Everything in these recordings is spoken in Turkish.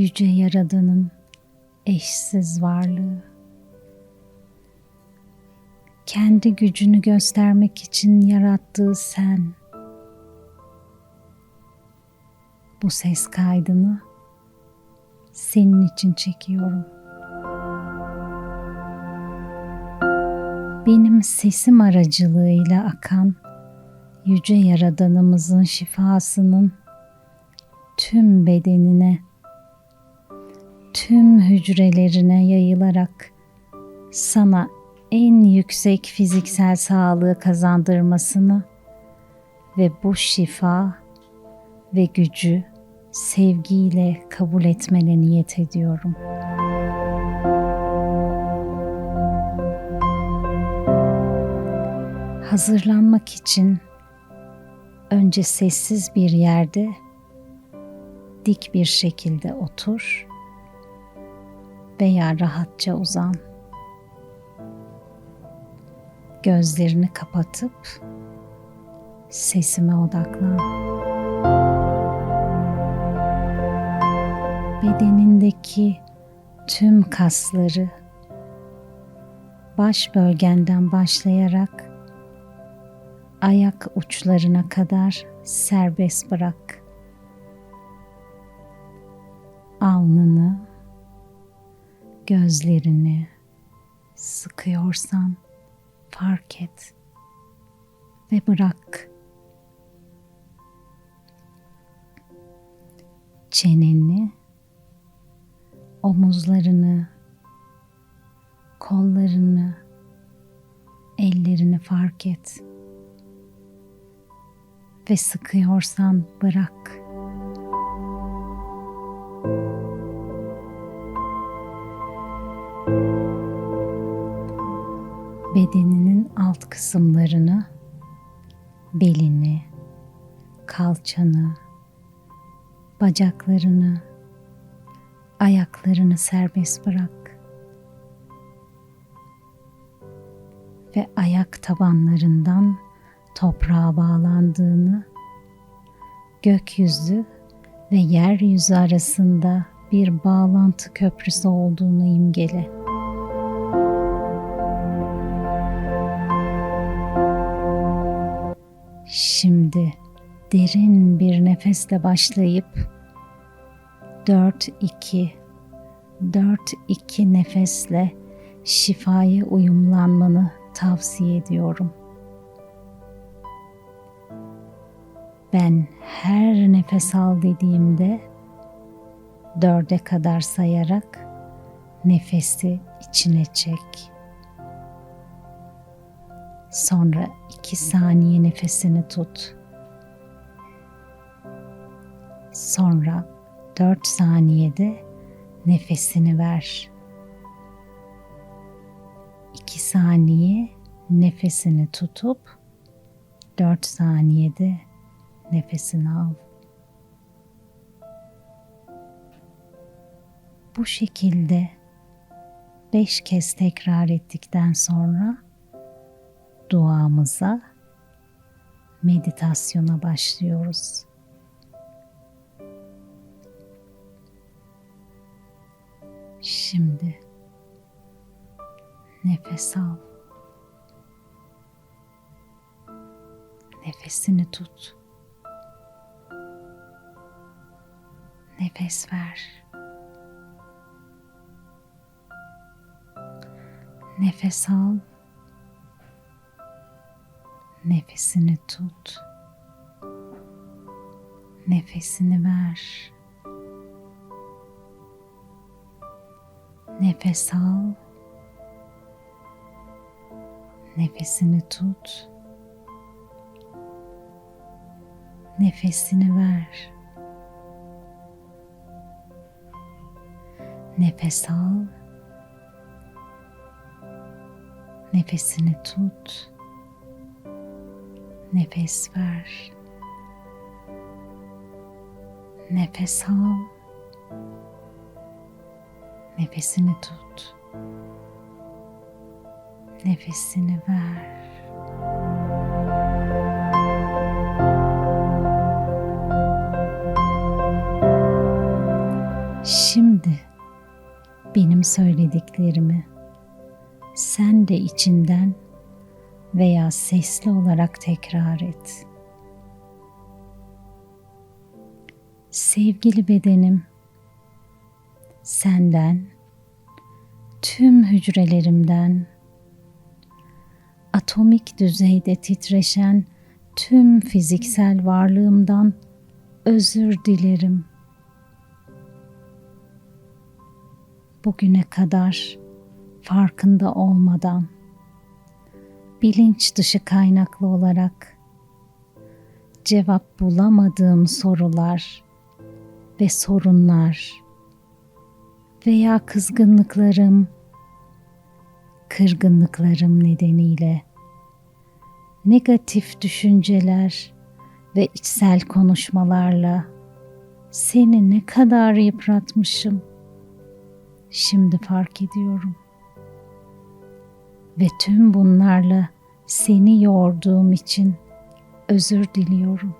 Yüce yaradanın eşsiz varlığı. Kendi gücünü göstermek için yarattığı sen. Bu ses kaydını senin için çekiyorum. Benim sesim aracılığıyla akan yüce yaradanımızın şifasının tüm bedenine, tüm hücrelerine yayılarak sana en yüksek fiziksel sağlığı kazandırmasını ve bu şifa ve gücü sevgiyle kabul etmene niyet ediyorum. Hazırlanmak için önce sessiz bir yerde dik bir şekilde otur veya rahatça uzan. Gözlerini kapatıp sesime odaklan. Bedenindeki tüm kasları baş bölgenden başlayarak ayak uçlarına kadar serbest bırak. Alnını, gözlerini sıkıyorsan fark et ve bırak. Çeneni, omuzlarını, kollarını, ellerini fark et ve sıkıyorsan bırak. Bedeninin alt kısımlarını, belini, kalçanı, bacaklarını, ayaklarını serbest bırak. Ve ayak tabanlarından toprağa bağlandığını, gökyüzü ve yeryüzü arasında bir bağlantı köprüsü olduğunu imgele. Şimdi derin bir nefesle başlayıp 4 2 4 2 nefesle şifaya uyumlanmanı tavsiye ediyorum. Ben her nefes al dediğimde dörde kadar sayarak nefesi içine çek. Sonra iki saniye nefesini tut. Sonra dört saniyede nefesini ver. İki saniye nefesini tutup dört saniyede nefesini al. Bu şekilde beş kez tekrar ettikten sonra duamıza, meditasyona başlıyoruz. Şimdi nefes al. Nefesini tut. Nefes ver. Nefes al. Nefesini tut. Nefesini ver. Nefes al. Nefesini tut. Nefesini ver. Nefes al. Nefesini tut. Nefes ver. Nefes al. Nefesini tut. Nefesini ver. Şimdi benim söylediklerimi sen de içinden veya sesli olarak tekrar et. Sevgili bedenim, senden, tüm hücrelerimden, atomik düzeyde titreşen tüm fiziksel varlığımdan özür dilerim. Bugüne kadar farkında olmadan bilinç dışı kaynaklı olarak cevap bulamadığım sorular ve sorunlar veya kızgınlıklarım, kırgınlıklarım nedeniyle negatif düşünceler ve içsel konuşmalarla seni ne kadar yıpratmışım. Şimdi fark ediyorum. Ve tüm bunlarla seni yorduğum için özür diliyorum.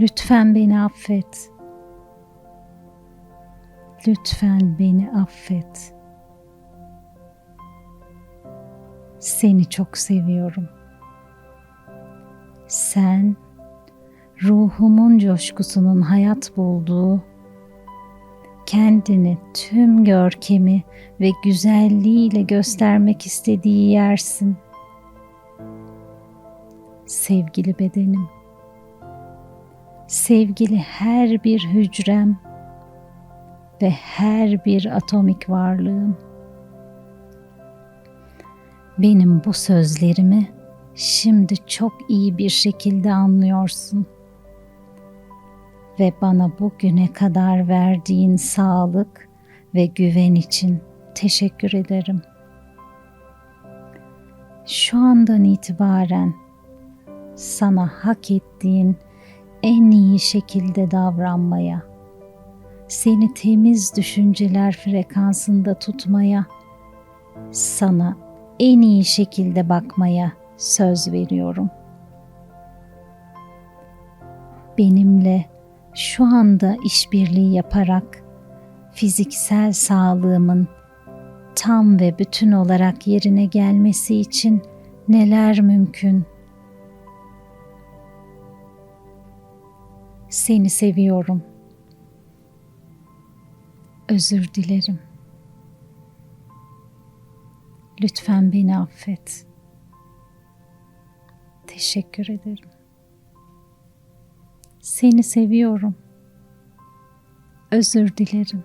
Lütfen beni affet. Lütfen beni affet. Seni çok seviyorum. Sen ruhumun coşkusunun hayat bulduğu kendini tüm görkemi ve güzelliğiyle göstermek istediği yersin. Sevgili bedenim, sevgili her bir hücrem ve her bir atomik varlığım. Benim bu sözlerimi şimdi çok iyi bir şekilde anlıyorsun ve bana bugüne kadar verdiğin sağlık ve güven için teşekkür ederim. Şu andan itibaren sana hak ettiğin en iyi şekilde davranmaya, seni temiz düşünceler frekansında tutmaya, sana en iyi şekilde bakmaya söz veriyorum. Benimle şu anda işbirliği yaparak fiziksel sağlığımın tam ve bütün olarak yerine gelmesi için neler mümkün? Seni seviyorum. Özür dilerim. Lütfen beni affet. Teşekkür ederim. Seni seviyorum. Özür dilerim.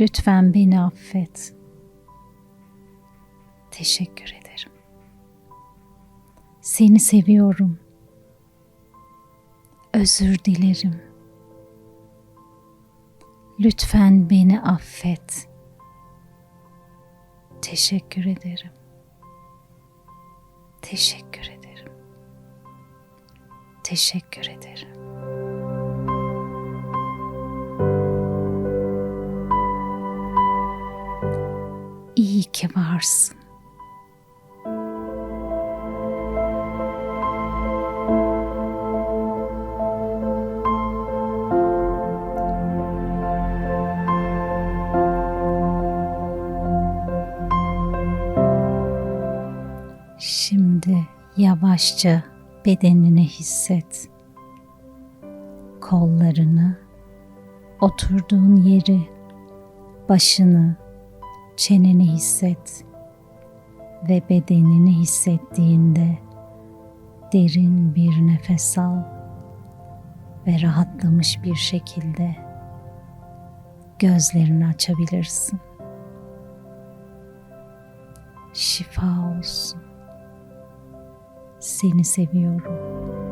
Lütfen beni affet. Teşekkür ederim. Seni seviyorum. Özür dilerim. Lütfen beni affet. Teşekkür ederim. Teşekkür ederim. Teşekkür ederim. İyi ki varsın. Şimdi yavaşça bedenini hisset. Kollarını, oturduğun yeri, başını, çeneni hisset ve bedenini hissettiğinde derin bir nefes al ve rahatlamış bir şekilde gözlerini açabilirsin. Şifa olsun. Seni seviyorum.